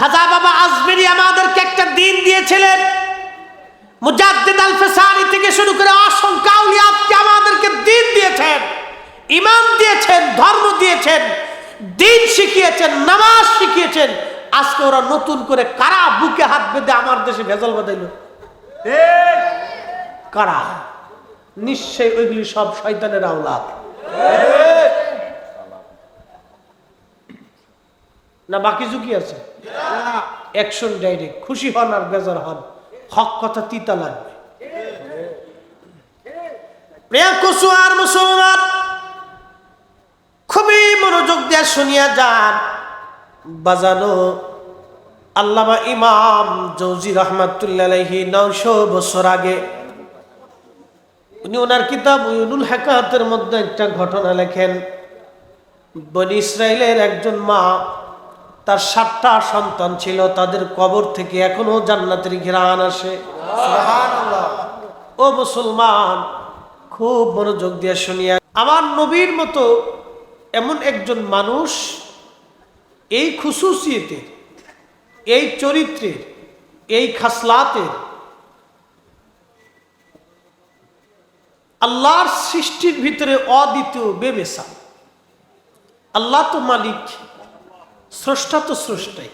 খাজা বাবা আজমেরি আমাদেরকে একটা দিন দিয়েছিলেন। মুজাদ্দিদ আল ফেসানি থেকে শুরু করে অসংখ্য আউলিয়াতকে আমাদেরকে দিন দিয়েছেন ইমান দিয়েছেন ধর্ম দিয়েছেন দিন শিখিয়েছেন নামাজ শিখিয়েছেন। আজকে ওরা নতুন করে কারা বুকে হাত বেঁধে আমার দেশে ভেজাল বাঁধাইল? কারা? নিশ্চয়ই ওইগুলি সব শয়তানের আওলাদ। না বাকি ঝুঁকি আছে? অ্যাকশন ডাইরেক্ট খুশি হন আর বেজার হন। হক কথা তিতা লাগবে। প্রিয় কুসুয়ার মুসলমান, খুবই মনোযোগ দিয়ে শুনিয়া যান। বাজানো আল্লামা ইমাম জৌজি রহমাতুল্লাহি নশো বছর আগে। উনি ওনার কিতাব উইনুল হেকাতের মধ্যে একটা ঘটনা লেখেন। বনি ইসরায়েলের একজন মা তার সাতটা সন্তান ছিল তাদের কবর থেকে এখনও জান্নাতের ঘেরান আসে। ও মুসলমান খুব মনোযোগ দিয়ে শুনিয়া আমার নবীর মতো এমন একজন মানুষ এই খুশুসিয়তের এই চরিত্রের এই খাসলাতের আল্লাহর সৃষ্টির ভিতরে অদ্বিতীয় বেবেসা। আল্লাহ তো মালিক। স্রষ্টা তো স্রষ্টাই।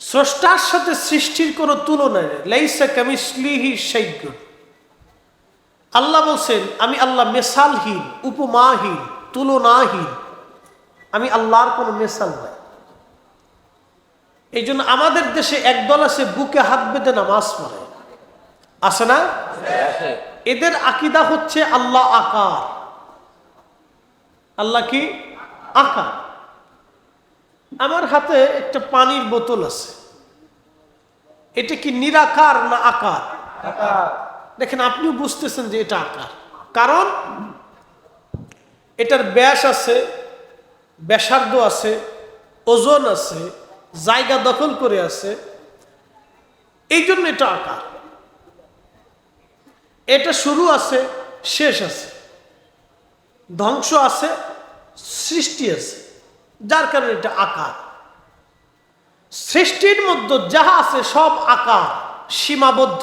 স্রষ্টার সাথে সৃষ্টির কোনো তুলনা নেই। লাইসা কামিসলিহি সাইগুন আল্লাহ বলছেন, আমি আল্লাহ মেসালহীন, উপমাহীন, তুলনাহীন। আমি আল্লাহর কোনো মেসাল নাই। এই জন্য আমাদের দেশে একদল আছে, বুকে হাত বেঁধে নামাজ পড়ে। আছে না? এদের আকিদা হচ্ছে আল্লাহ আকার। আল্লাহ কি? আকার। আমার হাতে একটা পানির বোতল আছে। এটা কি নিরাকার না আকার? দেখেন আপনিও বুঝতেছেন যে এটা আকার। কারণ এটার ব্যাস আছে ব্যাসার্ধ আছে ওজন আছে জায়গা দখল করে আছে। এই জন্য এটা আকার। এটা শুরু আছে শেষ আছে। ধ্বংস আছে সৃষ্টি আছে। যার কারণে এটা আকার। সৃষ্টির মধ্যে যাহা আছে সব আকার সীমাবদ্ধ।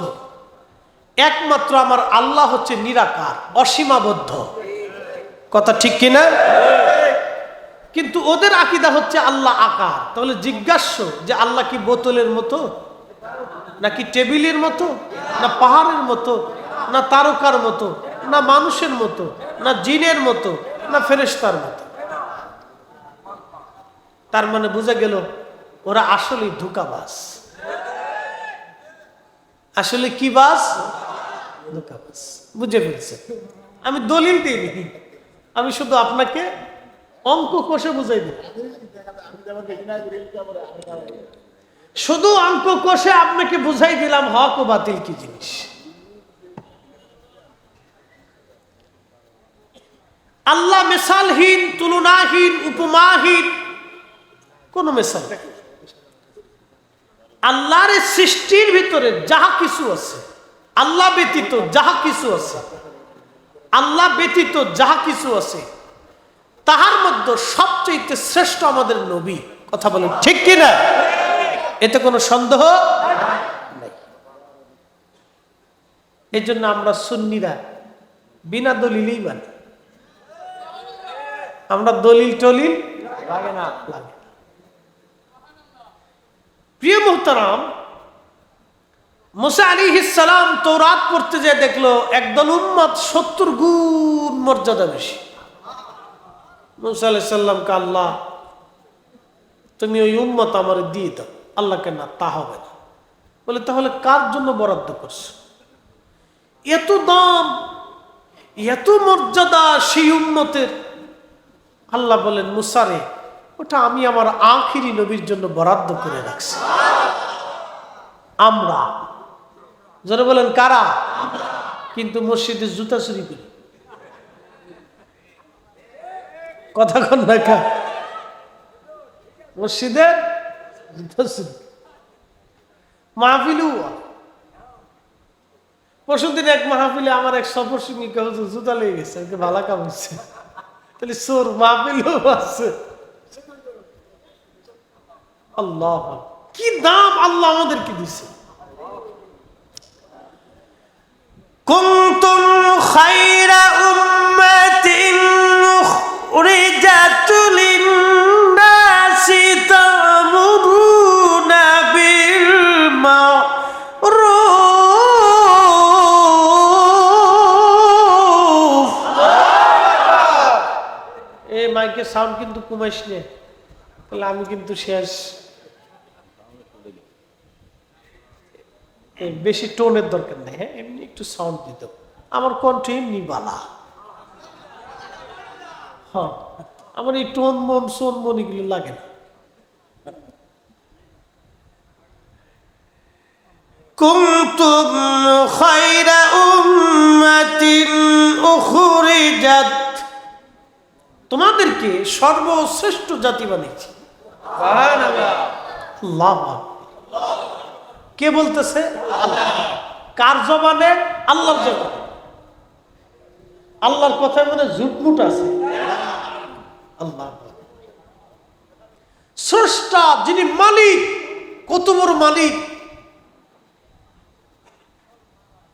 একমাত্র আমার আল্লাহ হচ্ছে নিরাকার, অসীমাবদ্ধ। কথা ঠিক কিনা কিন্তু ওদের আকিদা হচ্ছে আল্লাহ আকার। তাহলে জিজ্ঞাস্য যে আল্লাহ কি বোতলের মতো? নাকি টেবিলের মতো? না পাহাড়ের মতো? না তারকার মতো? না মানুষের মতো? না জিনের মতো? না ফেরেস্তার মতো? তার মানে বুঝা গেল ওরা আসলে ধোকাবাস আসলে কি বাস ধোকাবাস বুঝে ফেলছে। আমি দলিল দিইনি আমি শুধু আপনাকে অঙ্ক কষে বুঝাই দিই। শুধু অঙ্ক কষে আপনাকে বুঝাই দিলাম হক ও বাতিল কি জিনিস। আল্লাহ মেসালহীন, তুলনাহীন, উপমাহীন কোন মেসাল আল্লাহর সৃষ্টির ভিতরে যাহা কিছু আছে, আল্লাহ ব্যতীত যাহা কিছু আছে, আল্লাহ ব্যতীত যাহা কিছু আছে, তাহার মধ্যে সবচেয়ে শ্রেষ্ঠ আমাদের নবী। কথা বলেন, ঠিক কিনা? এতে কোনো সন্দেহ নাই। এই জন্য আমরা সুন্নিরা বিনা দলিলেই মানি। আমরা দলিল টলিল লাগে না। লাগে প্রিয় মোহতারাম, মুসা আলী সালাম তৌরাত পড়তে যে দেখল একদল উম্মত সত্তর গুণ মর্যাদা বেশি। আলি আল্লাহ, তুমি ওই উম্মত আমার দিয়ে দাও, আল্লাহকে না, তা হবে না। বলে, তাহলে কার জন্য বরাদ্দ করছ? এত দাম, এত মর্যাদা সেই উম্মতের। আল্লাহ বলেন মুসারে ওটা আমি আমার আখিরি নবীর জন্য বরাদ্দ করে রাখছি। আমরা। যারা বলেন, কারা? কিন্তু মসজিদে জুতা চুরি করি। কথা কন দেখা মসজিদে জুতা চুরি মাহফিলু পরশুদিন এক মাহফিলে আমার এক সফর সঙ্গীকে জুতা লেগে গেছে আমাকে ভালা কাম হচ্ছে। তাহলে সোর মাহফিলও আছে। আল্লাহ কি দাম আল্লাহ আমাদেরকে দিছে? কুনতুম খায়রা উম্মাতিন উখরিজাত লিন-নাসি তা'মুরুনা বিল মা'রুফ এই মাইকের সাউন্ড কিন্তু কমাইস নে। তাহলে আমি কিন্তু শেষ। বেশি টোনের দরকার নেই হ্যাঁ এমনি একটু সাউন্ড দিত আমার কণ্ঠ এমনি বালা হ্যাঁ আমার এই টোন মন সোন মন এগুলো লাগে না كنتم خير أمة أخرجت তোমাদেরকে সর্বশ্রেষ্ঠ জাতি বানিয়েছি আল্লাহ কে বলতেছে? কার জবানে? আল্লাহর জবানে। আল্লাহর কথায় মানে ঝুটমুট আছে। আল্লাহ স্রষ্টা যিনি মালিক, কত বড় মালিক।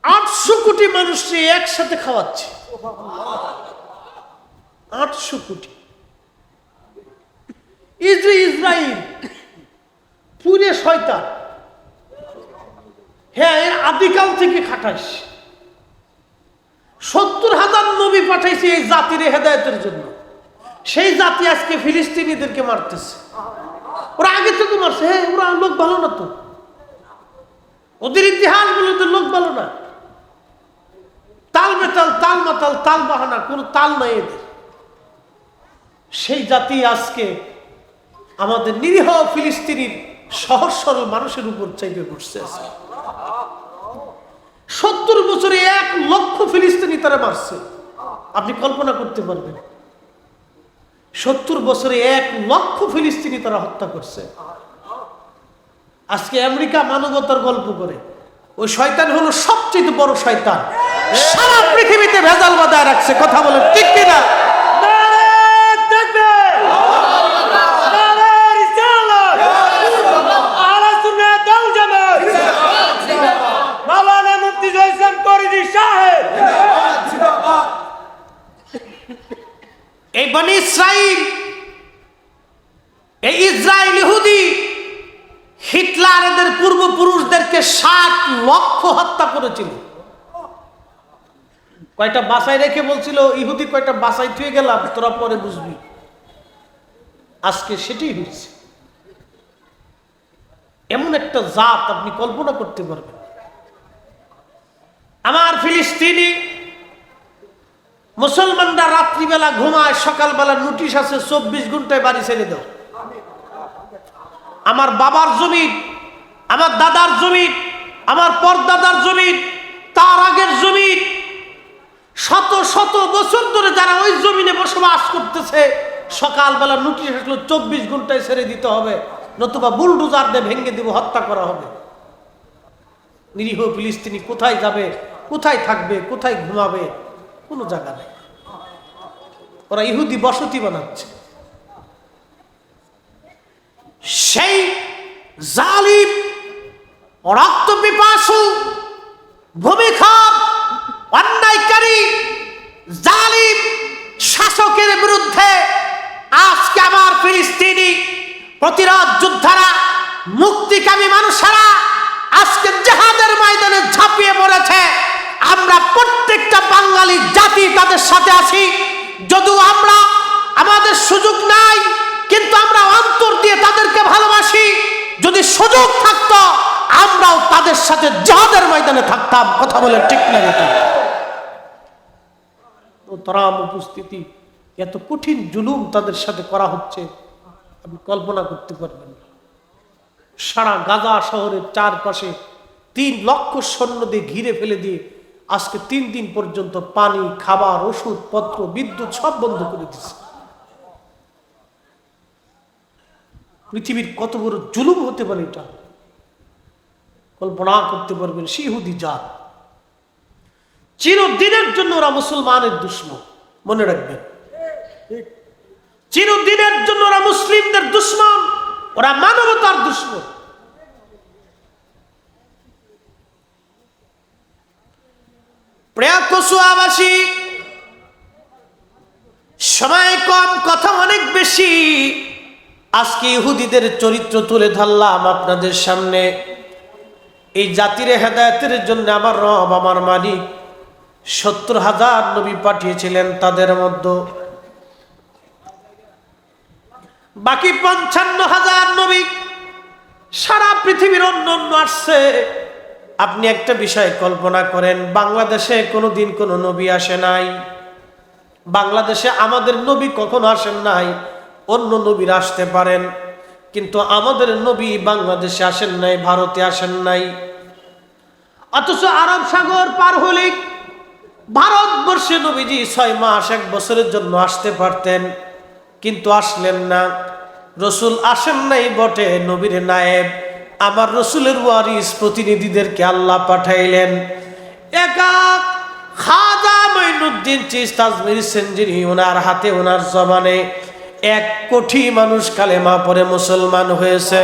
আটশো কোটি মানুষকে একসাথে খাওয়াচ্ছে। আটশো কোটি। ইসরায়েল পুরে শয়তান। হ্যাঁ এর আদিকাল থেকে খাটাইস। সত্তর হাজার নবী পাঠাইছে এই জাতির হেদায়তের জন্য। সেই জাতি আজকে ফিলিস্তিনিদেরকে মারতেছে। ওরা আগে থেকে মারছে। হ্যাঁ ওরা লোক ভালো না তো। ওদের ইতিহাস গুলোতে লোক ভালো না। তাল বেতাল, তাল মাতাল, তাল বাহানা, কোনো তাল নাই এদের। সেই জাতি আজকে আমাদের নিরীহ ফিলিস্তিনির সহজ সরল মানুষের উপর চাইবে বসছে আজকে। সত্তর বছরে এক লক্ষ ফিলিস্তিনি তারা মারছে। আপনি কল্পনা করতে পারবেন। সত্তর বছরে এক লক্ষ ফিলিস্তিনি তারা হত্যা করছে। আজকে আমেরিকা মানবতার গল্প করে। ওই শয়তান হলো সবচেয়ে বড় শয়তান। সারা পৃথিবীতে ভেজাল বাদায় রাখছে। কথা বলে ঠিক কিনা? এই বনি ইসরাইল, এই ইসরায়েল ইহুদি হিটলার এদের পূর্বপুরুষদেরকে ষাট লক্ষ হত্যা করেছিল। কয়টা বাসায় রেখে বলছিল, ইহুদি কয়টা বাসায় থুয়ে গেলাম, তোরা পরে বুঝবি। আজকে সেটাই হয়েছে। এমন একটা জাত আপনি কল্পনা করতে পারবেন। আমার ফিলিস্তিনি মুসলমানরা রাত্রিবেলা ঘুমায়, সকালবেলা নোটিশ আছে, চব্বিশ ঘন্টায় বাড়ি ছেড়ে দাও। আমার বাবার জমি আমার দাদার জমি আমার পরদাদার জমি তার আগের জমি শত শত বছর ধরে যারা ওই জমিনে বসবাস করতেছে, সকালবেলা নোটিশ আসলো, চব্বিশ ঘন্টায় ছেড়ে দিতে হবে, নতুবা বুলডুজার দিয়ে ভেঙে দিব, হত্যা করা হবে। নিরীহ ফিলিস্তিনি কোথায় যাবে, কোথায় থাকবে, কোথায় ঘুমাবে? কোনো জায়গা নেই। ওরা ইহুদি বসতি বানাচ্ছে। সেই জালিম, রক্ত পিপাসু ভূমিখাপ অন্যায়কারী, জালিম শাসকের বিরুদ্ধে আজকে আমার ফিলিস্তিনি প্রতিরোধ যোদ্ধারা, মুক্তিকামী মানুষেরা আজকে জাহাদের ময়দানে ঝাঁপিয়ে পড়েছে। আমরা প্রত্যেকটা বাঙালি জাতি তাদের সাথে আছি যদিও আমরা আমাদের সুযোগ নাই, কিন্তু আমরা অন্তর দিয়ে তাদেরকে ভালোবাসি যদি সুযোগ থাকতো, আমরাও তাদের সাথে জাহাদের ময়দানে থাকতাম কথা বলে ঠিক না? তরাম উপস্থিতি, এত কঠিন জুলুম তাদের সাথে করা হচ্ছে, আপনি কল্পনা করতে পারবেন না। সারা গাজা শহরের চারপাশে তিন লক্ষ সৈন্য দিয়ে ঘিরে ফেলে দিয়ে আজকে তিন দিন পর্যন্ত পানি, খাবার, ওষুধ, পত্র, বিদ্যুৎ সব বন্ধ করে দিচ্ছে পৃথিবীর কত বড় জুলুম হতে পারে এটা? কল্পনা করতে পারবেন শিহুদি জাত। চিরদিনের জন্য ওরা মুসলমানের দুশ্মন, মনে রাখবেন। চিরদিনের জন্য ওরা মুসলিমদের দুশ্মন, ওরা মানবতার দুশ্মন। প্রিয় কচুয়াবাসী সময় কম, কথা অনেক বেশি। আজকে ইহুদিদের চরিত্র তুলে ধরলাম আপনাদের সামনে। এই জাতির হেদায়তের জন্য আমার রব, আমার মালিক, সত্তর হাজার নবী পাঠিয়েছিলেন তাদের মধ্যে। বাকি পঞ্চান্ন হাজার নবী সারা পৃথিবীর অন্য অন্য আসছে। আপনি একটা বিষয় কল্পনা করেন, বাংলাদেশে কোনো দিন কোনো নবী আসে নাই। বাংলাদেশে আমাদের নবী কখনো আসেন নাই, অন্য নবীরা আসতে পারেন। কিন্তু আমাদের নবী বাংলাদেশে আসেন নাই, ভারতে আসেন নাই। অথচ আরব সাগর পার হলে ভারতবর্ষে নবীজি ছয় মাস, এক বছরের জন্য আসতে পারতেন, কিন্তু আসলেন না। রসুল আসেন নাই বটে নবীর নায়েব। আমার রসুলের ওয়ারিস প্রতিনিধিদেরকে আল্লাহ পাঠাইলেন। একা খাজা মঈনুদ্দিন চিস্ত আজমির সেঞ্জিনি ওনার হাতে, ওনার জবানে এক কোটি মানুষ কালেমা পরে মুসলমান হয়েছে।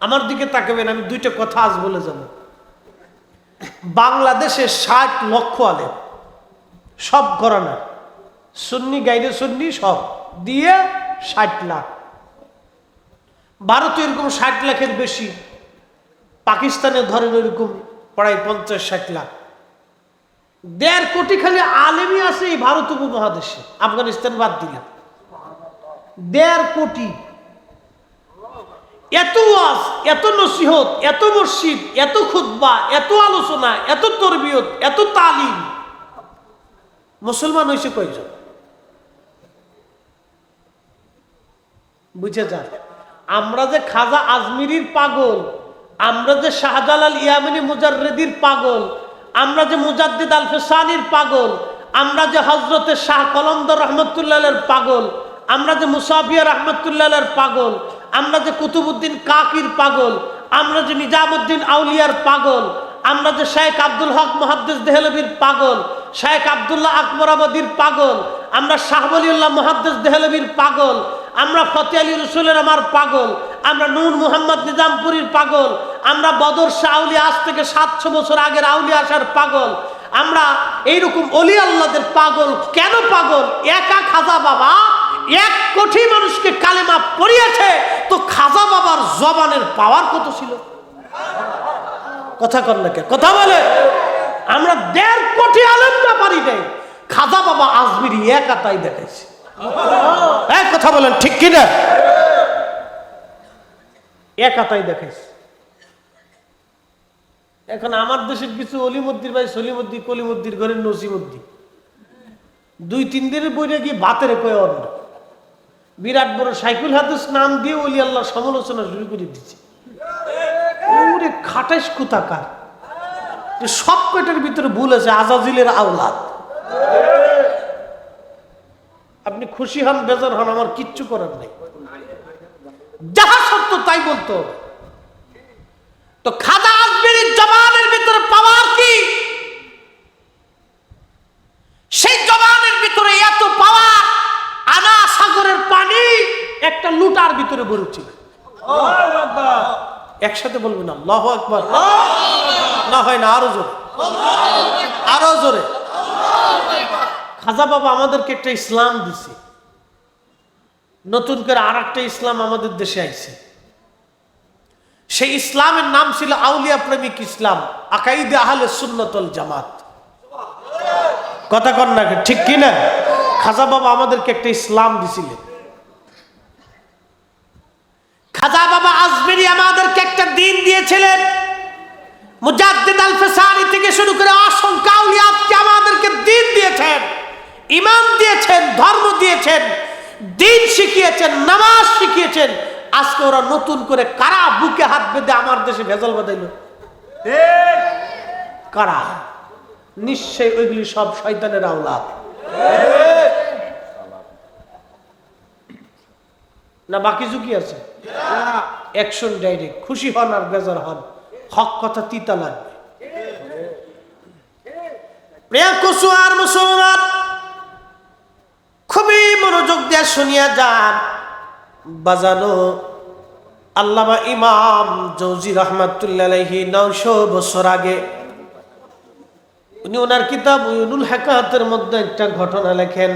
আমার দিকে তাকাবেন, আমি দুইটা কথা আজ বলে যাব। বাংলাদেশে ষাট লক্ষ আলেম, সব করানা সুন্নি গাইডে সুন্নি সব, দিয়ে ষাট লাখ। ভারতে এরকম ষাট লাখের বেশি, পাকিস্তানে ধরেন এরকম প্রায় পঞ্চাশ ষাট লাখ। দেড় কোটি খালি আলেমই আছে এই ভারত উপমহাদেশে, আফগানিস্তান বাদ দিলাম। দেড় কোটি। এত ওয়াজ, এত নসিহত, এত মসজিদ, এত খুতবা, এত আলোচনা, এত তরবিয়ত, এত তালিম। মুসলমান হয়েছে কয়জন? বুঝে যান। আমরা যে খাজা আজমিরির পাগল, আমরা যে শাহজালাল ইয়ামিনী মুজাররেদির পাগল, আমরা যে মুজাদ্দিদ আল ফেসানির পাগল, আমরা যে হজরতে শাহ কলন্দর রহমতুল্লাহের পাগল, আমরা যে মুসাফিয়া রহমতুল্লাহের পাগল, আমরা যে কুতুবুদ্দিন কাকির পাগল, আমরা যে নিজামুদ্দিন আউলিয়ার পাগল, আমরা যে শেখ আব্দুল হক মহাদ্দেস দেহলবির পাগল শেখ আবদুল্লাহ আকবরাবাদীর পাগল, আমরা শাহবলিউল্লাহ মহাদ্দেস দেহলবির পাগল আমরা ফতে আলী রসুলের আমার পাগল, আমরা নূর মুহাম্মদ নিজামপুরীর পাগল, আমরা বদর শাহ আউলিয়া আজ থেকে সাতশো বছর আগের আউলি আসার পাগল, আমরা এইরকম অলি আল্লাদের পাগল, কেন পাগল? একা খাজা বাবা, এক কোটি মানুষকে কালেমা পড়িয়েছে, তো খাজা বাবার জবানের পাওয়ার কত ছিল? কথা কর না কথা বলে। আমরা দেড় কোটি আলেম না পারি নাই, খাজা বাবা আজমিরি একা তাই দেখাইছে। হ্যাঁ কথা বলেন, ঠিক কিনা? একা তাই দেখাইছে এখন আমার দেশের কিছু অলিমদ্দির ভাই সলিমদ্দি কলিমদ্দির, ঘরের নসিমদ্দি দুই, তিন দিনের বইটা গিয়ে বাতের কয়ে অন্য? বিরাট বড় সাইকুল হাদিস নাম দিয়ে অলি আল্লাহ সমালোচনা শুরু করে দিচ্ছে। ওরে খাটাইস কুতাকার সব কয়টার ভিতরে ভুল আছে, আজাজিলের আওলাদ। আপনি খুশি হন, বেজার হন, আমার কিচ্ছু করার নেই। যাহা সত্য তাই বলতে তো খাজা আজমির জবানের ভিতরে পাওয়ার কি? সেই জবানের ভিতরে এত পাওয়া আনা সাগরের পানি একটা লুটার ভিতরে ভরেছিল একসাথে বলবেন আল্লাহ আকবার। না হয় না, আরও জোরে। আরও জোরে। খাজা বাবা আমাদেরকে একটা ইসলাম দিছে। নতুন করে আর একটা ইসলাম আমাদের দেশে আইছে। সেই ইসলামের নাম ছিল আউলিয়া প্রেমিক ইসলাম, আকাইদে আহলে সুন্নতল জামাত। কথা কর না ঠিক কি না খাজা বাবা আমাদেরকে একটা ইসলাম দিছিলেন। খাজা বাবা আজমেরি আমাদেরকে একটা দিন দিয়েছিলেন। মুজাদ্দিদ আল ফেসানি থেকে শুরু করে অসংখ্য আউলিয়াতকে আমাদেরকে দিন দিয়েছেন। ইমান দিয়েছেন ধর্ম দিয়েছেন দিন শিখিয়েছেন নামাজ শিখিয়েছেন আজকে ওরা নতুন করে কারা বুকে হাত বেঁধে আমার দেশে ভেজাল বাঁধাইল? কারা? নিশ্চয় ওইগুলি সব শয়তানের আওলাদ। না বাকি ঝুঁকি আছে? অ্যাকশন ডাইরেক্ট খুশি হন আর বেজার হন হক কথা তিতা লাগবে। প্রিয়া কচু আর মুসলমান খুবই মনোযোগ দিয়ে শুনিয়া যান। বাজানো আল্লামা ইমাম জৌজি রহমাতুল্লাহি নশো বছর আগে। উনি ওনার কিতাব উইনুল হেকাতের মধ্যে একটা ঘটনা লেখেন।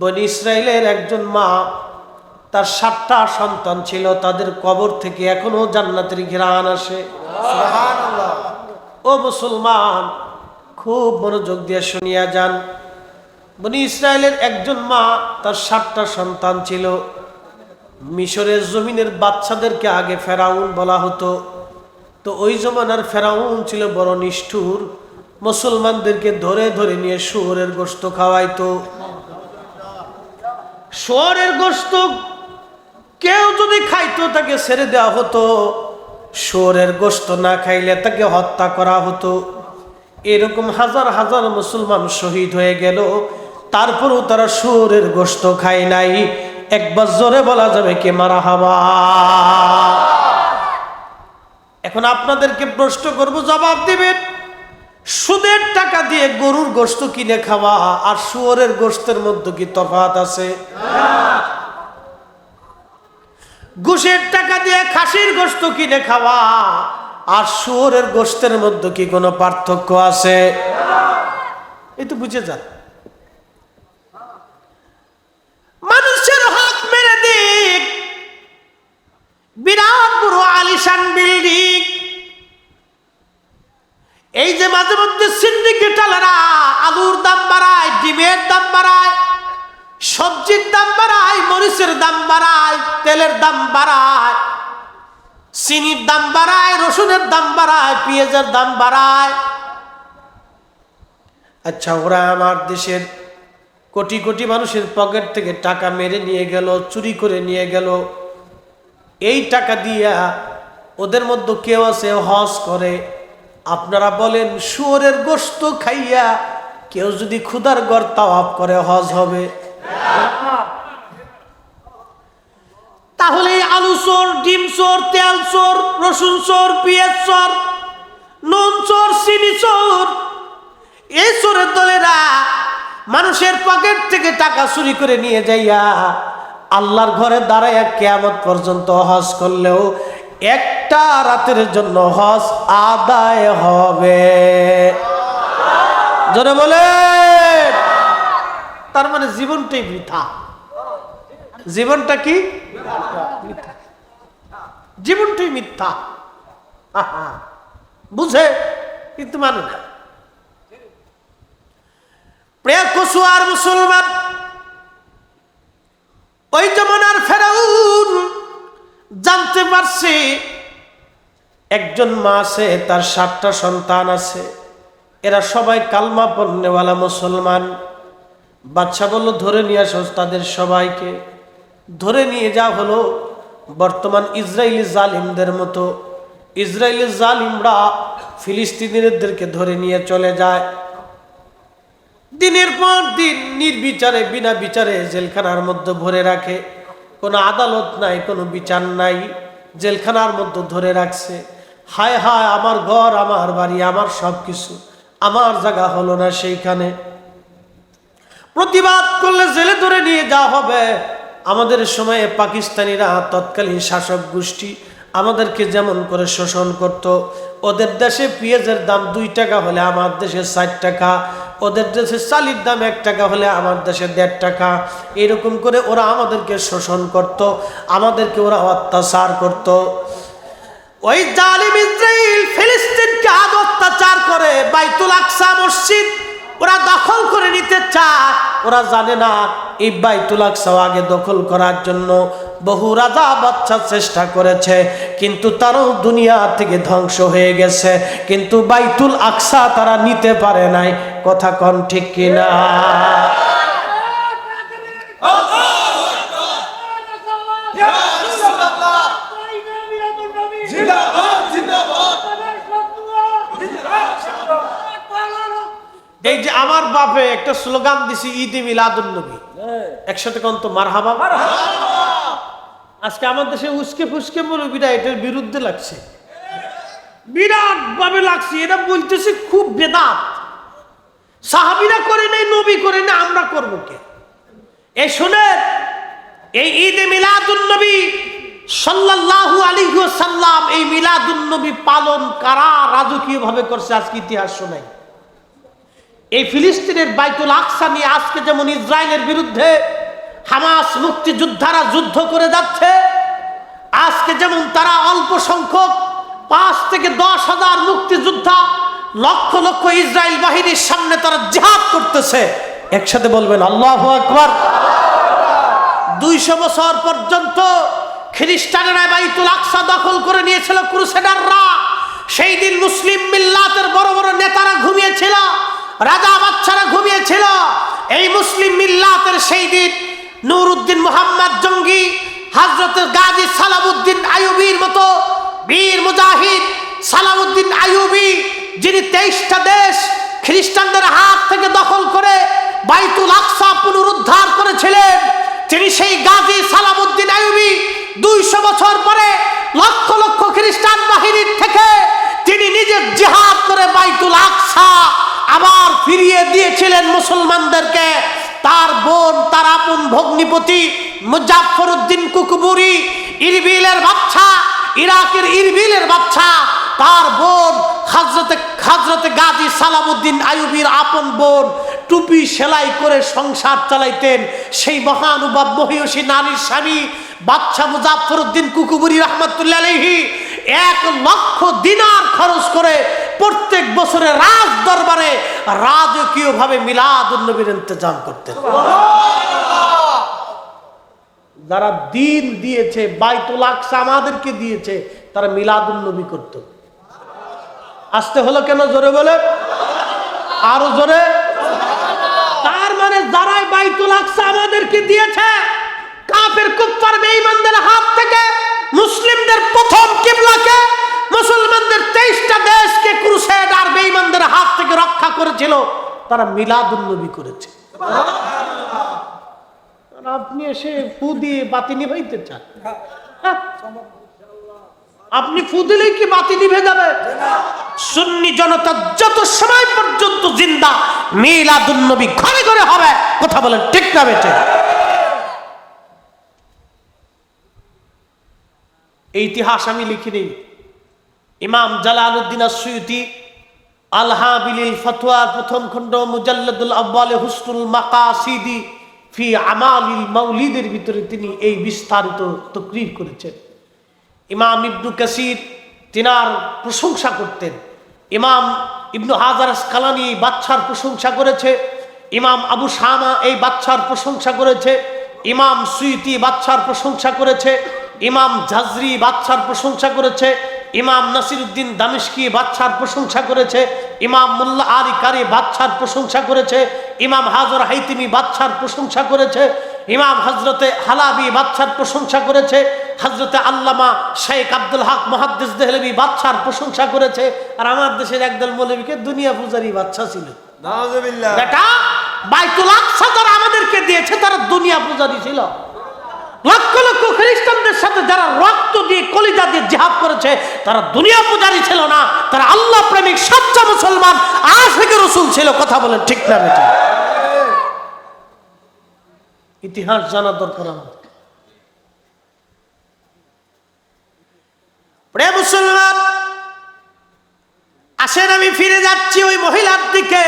বনি ইসরায়েলের একজন মা তার সাতটা সন্তান ছিল তাদের কবর থেকে এখনও জান্নাতের ঘিরান আসে। ও মুসলমান খুব মনোযোগ দিয়ে শুনিয়া যান। বনি ইসরায়েলের একজন মা, তার সাতটা সন্তান ছিল। মিশরের জমিনের বাচ্চাদেরকে আগে ফেরাউন বলা হতো। তো ওই জমানার ফেরাউন ছিল বড় নিষ্ঠুর, মুসলমানদেরকে ধরে ধরে নিয়ে শুয়োরের গোস্ত খাওয়াইতো। শুয়োরের গোস্ত কেউ যদি খাইতো, তাকে ছেড়ে দেওয়া হতো। শুয়োরের গোস্ত না খাইলে তাকে হত্যা করা হতো। এরকম হাজার হাজার মুসলমান শহীদ হয়ে গেল। তারপরেও তারা শুয়োরের গোস্ত খায় নাই। একবার জোরে বলা যাবে কে মারা হাওয়া? এখন আপনাদেরকে প্রশ্ন করব, জবাব দিবেন, সুদের টাকা দিয়ে গরুর গোস্ত কিনে খাওয়া আর শুয়োরের গোস্তের মধ্যে কি তফাৎ আছে? ঘুষের টাকা দিয়ে খাসির গোস্ত কিনে খাওয়া আর শুয়োরের গোস্তের মধ্যে কি কোনো পার্থক্য আছে? এই তো বুঝে যান। মানুষের হক মেরে দিক। বিরাট বড় আলিশান বিল্ডিং। এই যে মাঝে মধ্যে সিন্ডিকেটালেরা আলুর দাম বাড়ায়, ডিমের দাম বাড়ায়, সবজির দাম বাড়ায়, মরিচের দাম বাড়ায়, তেলের দাম বাড়ায়, চিনির দাম বাড়ায়, রসুনের দাম বাড়ায়, পেঁয়াজের দাম বাড়ায়। আচ্ছা ওরা আমার দেশের কোটি কোটি মানুষের পকেট থেকে টাকা মেরে নিয়ে গেল, চুরি করে নিয়ে গেল। এই টাকা দিয়া ওদের মধ্যে কেউ আছে হজ করে। আপনারা বলেন, শুয়োরের গোস্ত খাইয়া কেউ যদি ক্ষুদার গড় তাওয়াব করে, হজ হবে। তাহলে আলু চোর, ডিম চোর, তেল চোর, রসুন চোর, পেঁয়াজ চোর, নুন চোর, চিনি চোর, এই চোরের দলেরা মানুষের পকেট থেকে টাকা চুরি করে নিয়ে যাইয়া আল্লাহর ঘরে দাঁড়াইয়া কেয়ামত পর্যন্ত হজ করলেও একটা রাতের জন্য হজ আদায় হবে। জোরে বলে। তার মানে জীবনটাই বৃথা। জীবনটা কি। জীবনটাই মিথ্যা। বুঝে? কিন্তু মানে না। প্রিয় কসুয়ার মুসলমান, ওই জমানার ফেরাউন জানতে পারছে, একজন মা আছে, তার সাতটা সন্তান আছে। এরা সবাই কালমা পণ্যওয়ালা মুসলমান। বাচ্চা বলল ধরে নিয়ে আসো তাদের সবাইকে। ধরে নিয়ে যাওয়া হলো বর্তমান ইসরায়েলি জালিমদের মতো। ইসরায়েলি জালিমরা ফিলিস্তিনিদেরকে ধরে নিয়ে চলে যায়। দিনের পর দিন নির্বিচারে, বিনা বিচারে জেলখানার মধ্যে ভরে রাখে। কোনো আদালত নাই, কোনো বিচার নাই, জেলখানার মধ্যে ধরে রাখছে। হায় হায়, আমার ঘর, আমার বাড়ি, আমার সব কিছু আমার জায়গা হলো না সেইখানে। প্রতিবাদ করলে জেলে ধরে নিয়ে যাওয়া হবে। আমাদের সময়ে পাকিস্তানিরা তৎকালীন শাসক গোষ্ঠী আমাদেরকে যেমন করে শোষণ করত ওদের দেশে পেঁয়াজের দাম দুই টাকা হলে আমার দেশে ষাট টাকা, ওদের দেশে চালির দাম এক টাকা হলে আমার দেশে দেড় টাকা। এরকম করে ওরা আমাদেরকে শোষণ করত, আমাদেরকে ওরা অত্যাচার করত। ওই জালিম ইসরাইল ফিলিস্তিনকে আজ অত্যাচার করে, বাইতুল আকসা মসজিদ ওরা দখল করে নিতে চায়। ওরা জানে না এই বাইতুল আকসা আগে দখল করার জন্য বহু রাজা বাচ্চা চেষ্টা করেছে কিন্তু তারও দুনিয়া থেকে ধ্বংস হয়ে গেছে। কিন্তু বাইতুল আকসা তারা নিতে পারে নাই। কথা কন ঠিক কিনা? এই যে আমার বাপে একটা স্লোগান দিছি ঈদে মিলাদুল নবী। একসাথে কন তো মারহাবা। আজকে আমার দেশে উস্কে ফুসকে মুরব্বীরা এটার বিরুদ্ধে লাগছে। বিরাট ভাবে লাগছে এটা বলতেছে খুব বেদাত। সাহাবিরা করে নাই, নবী করে নাই, আমরা করব কে? এই শুনেন এই ঈদে মিলাদুন্নবী সাল্লাল্লাহু আলাইহি ওয়াসাল্লাম, এই মিলাদুন্নবী পালন কারা রাজকীয়ভাবে করছে আজকে ইতিহাস শোনাই এই ফিলিস্তিনের বাইতুল আকসা নিয়ে আজকে যেমন ইসরায়েলের বিরুদ্ধে হামাস মুক্তিযোদ্ধারা যুদ্ধ করে যাচ্ছে। আজকে যেমন তারা অল্প সংখ্যক পাঁচ থেকে দশ হাজার মুক্তিযোদ্ধা লক্ষ লক্ষ ইসরায়েল বাহিনীর সামনে তারা জেহাদ করতেছে। একসাথে বলবেন, আল্লাহ আকবার। দুইশো বছর পর্যন্ত খ্রিস্টানেরা বাইতুল আকসা দখল করে নিয়েছিল ক্রুসেডাররা। সেই দিন মুসলিম মিল্লাতের বড় বড় নেতারা ঘুমিয়েছিল, রাজা বাচ্চারা ঘুমিয়েছিল। এই মুসলিম মিল্লাতের সেই দিন নুরুদ্দিন মোহাম্মদ জঙ্গি হজরতের গাজী সালামুদ্দিন আইয়ুবির মতো বীর মুজাহিদ সালামুদ্দিন আয়ুবি যিনি তেইশটা দেশ খ্রিস্টানদের হাত থেকে দখল করে বাইতুল আকসা পুনরুদ্ধার করেছিলেন, তিনি সেই গাজী সালামুদ্দিন আয়ুবি দুইশো বছর পরে লক্ষ লক্ষ খ্রিস্টান বাহিনীর থেকে তিনি নিজে জেহাদ করে বাইতুল আকসা আবার ফিরিয়ে দিয়েছিলেন মুসলমানদেরকে। তার বোন, তার আপন ভগ্নিপতি মুজাফর উদ্দিন কুকুবুরি, ইরবিলের বাচ্চা, ইরাকের ইরবিলের বাচ্চা, তার বোন হাজরতে হাজরতে গাজী সালামুদ্দিন আইয়ুবির আপন বোন টুপি সেলাই করে সংসার চালাইতেন। সেই মহানুভব মহিষী নারীর স্বামী বাচ্চা মুজাফর উদ্দিন কুকুবুরি রহমতুল্লাহ এক লক্ষ দিনার খরচ করে প্রত্যেক বছরে রাজ দরবারে রাজকীয়ভাবে মিলাদুন্নবীর ইন্তজাম করতেন। যারা দিন দিয়েছে, বাইতুল আকসা আমাদেরকে দিয়েছে, তারা মিলাদুন্নবী করত। আসতে হলো কেন জোরে বলে? আরও জোরে? তার মানে যারাই বাইতুল আকসা আমাদেরকে দিয়েছে, কাফের কুফার বেঈমানদের হাত থেকে মুসলিমদের প্রথম কিবলাকে মুসলমানদের তেইশটা দেশকে ক্রুসেড আর বেঈমানদের হাত থেকে রক্ষা করেছিল, তারা মিলাদুন্নবী করেছে। আপনি এসে ফু দিয়ে বাতি নিভাইতে চান? হ্যাঁ? আপনি ফু দিলেই কি বাতি নিভে যাবে? সুন্নি জনতা যত সময় পর্যন্ত জিন্দা মিলাদুন্নবী ঘরে ঘরে হবে। কথা বলেন, ঠিক না এই ইতিহাস আমি লিখিনি ইমাম জালালউদ্দিন আসুয়ুতি আলহা বিলিল ফতোয়ার প্রথম খণ্ড, মুজাল্লাদুল আব্বালে হুসনুল মাকাসিদি ফি আমালিল মাউলিদের ভিতরে তিনি এই বিস্তারিত তকরির করেছেন। ইমাম ইবনু কাসির তিনার প্রশংসা করতেন। ইমাম ইবনু হাজার কালানি এই বাচ্চার প্রশংসা করেছে। ইমাম আবু শামা এই বাচ্চার প্রশংসা করেছে। ইমাম সুইতি বাচ্চার প্রশংসা করেছে। ইমাম ঝাজরি বাচ্চার প্রশংসা করেছে। ইমাম নাসিরুদ্দিন দামিশকি বাচ্চার প্রশংসা করেছে ইমাম মুল্লা আলী কারি বাচ্চার প্রশংসা করেছে ইমাম হাজর হাইতিমি বাচ্চার প্রশংসা করেছে ইমাম হজরতে হালাবি বাচ্চার প্রশংসা করেছে হজরতে আল্লামা শেখ আব্দুল হক মহাদ্দেশ দেহলবি বাচ্চার প্রশংসা করেছে আর আমার দেশের একদল মৌলবীকে দুনিয়া পূজারি বাচ্চা ছিল। বেটা বাইতুল আকসা যারা আমাদেরকে দিয়েছে তারা দুনিয়া পূজারি ছিল। লক্ষ লক্ষ খ্রিস্টানদের সাথে যারা রক্ত দিয়ে কলিজা দিয়ে জিহাদ করেছে, তারা দুনিয়া পূজারি ছিল না, তারা আল্লাহ প্রেমিক, সচ্চা মুসলমান আশেখ রসুল ছিল, কথা বলেন ঠিক না ইতিহাস জানা দরকার আমাদের প্রিয় মুসলমান, আসেন আমি ফিরে যাচ্ছি ওই মহিলার দিকে।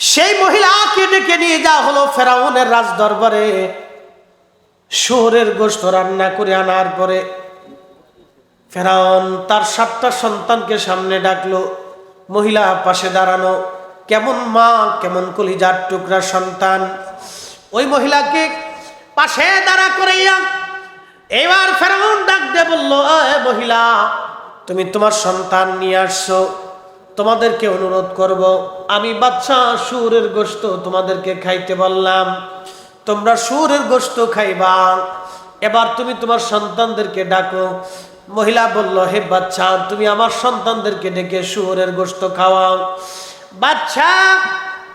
সেই মহিলাকে ডেকে নিয়ে যাওয়া হলো ফেরাউনের রাজ দরবারে শুয়োরের গোস্ত রান্না করে আনার পরে ফেরাউন তার সাতটা সন্তানকে সামনে ডাকলো, মহিলা পাশে দাঁড়ানো, কেমন মা, কেমন কলিজার টুকরা সন্তান? ওই মহিলাকে পাশে দাঁড়া করাইয়া এবার ফেরাউন ডাক দিয়ে বলল মহিলা, তুমি তোমার সন্তান নিয়ে আসছো, তোমাদেরকে অনুরোধ করব, আমি বাচ্চা সুরের গোস্ত তোমাদেরকে খাইতে বললাম। তোমরা সুরের গোস্ত খাইবা। এবার তুমি তোমার সন্তানদেরকে ডাকো। মহিলা বলল, হে বাচ্চা, তুমি আমার সন্তানদেরকে ডেকে শুয়োরের গোস্ত খাওয়াও। বাচ্চা,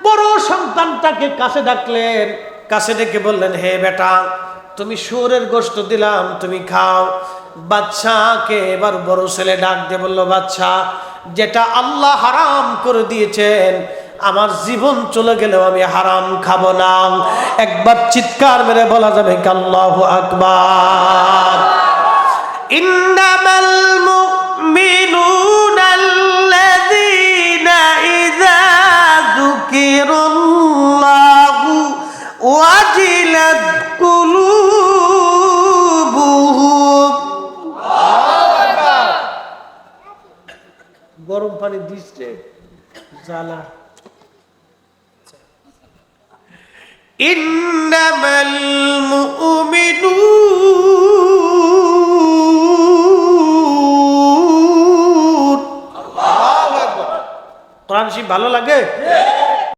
বড় সন্তানটাকে কাছে ডাকলেন। কাছে ডেকে বললেন, হে বেটা, তুমি শুয়োরের গোস্ত দিলাম, তুমি খাও। বাচ্চাকে এবার বড় ছেলে ডাক দিয়ে বলল, বাচ্চা, যেটা আল্লাহ হারাম করে দিয়েছেন আমার জীবন চলে গেলেও আমি হারাম খাব না। একবার চিৎকার মেরে বলা যাবে কাল্লাহ আকবার। ইন্নামাল ইযা যুকিরুল্লাহু ওয়াজিলাত গরম পানি দিচ্ছে জ্বালা। إنما المؤمنون কোরআন শিব ভালো লাগে